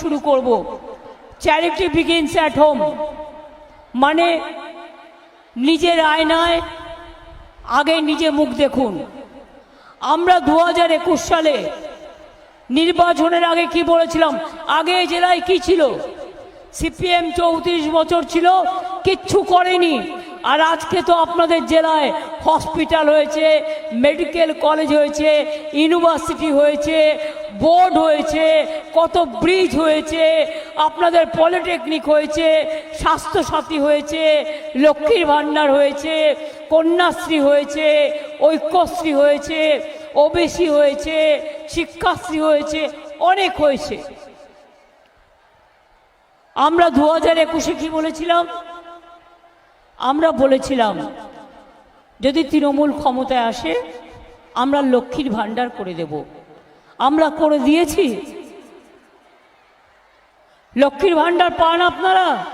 শুরু করব। Charity begins at home মানে নিজের আয়নায় আগে নিজে মুখ দেখুন। আমরা দু হাজার একুশ সালে নির্বাচনের আগে কি বলেছিলাম? আগে জেলায় কি ছিল? সিপিএম চৌত্রিশ বছর ছিল, কিচ্ছু করেনি। আর আজকে তো আপনাদের জেলায় হসপিটাল হয়েছে, মেডিকেল কলেজ হয়েছে, ইউনিভার্সিটি হয়েছে, বোর্ড হয়েছে, কত ব্রিজ হয়েছে, আপনাদের পলিটেকনিক হয়েছে, স্বাস্থ্যসাথী হয়েছে, লক্ষ্মীর ভাণ্ডার হয়েছে, কন্যাশ্রী হয়েছে, ঐক্যশ্রী হয়েছে, ওবিসি হয়েছে, শিক্ষাশ্রী হয়েছে, অনেক হয়েছে। আমরা দু হাজার একুশে কি বলেছিলাম? আমরা বলেছিলাম, যদি তৃণমূল ক্ষমতায় আসে, আমরা লক্ষ্মীর ভাণ্ডার করে দেব। আমরা করে দিয়েছি। লক্ষ্মীর ভাণ্ডার পান আপনারা?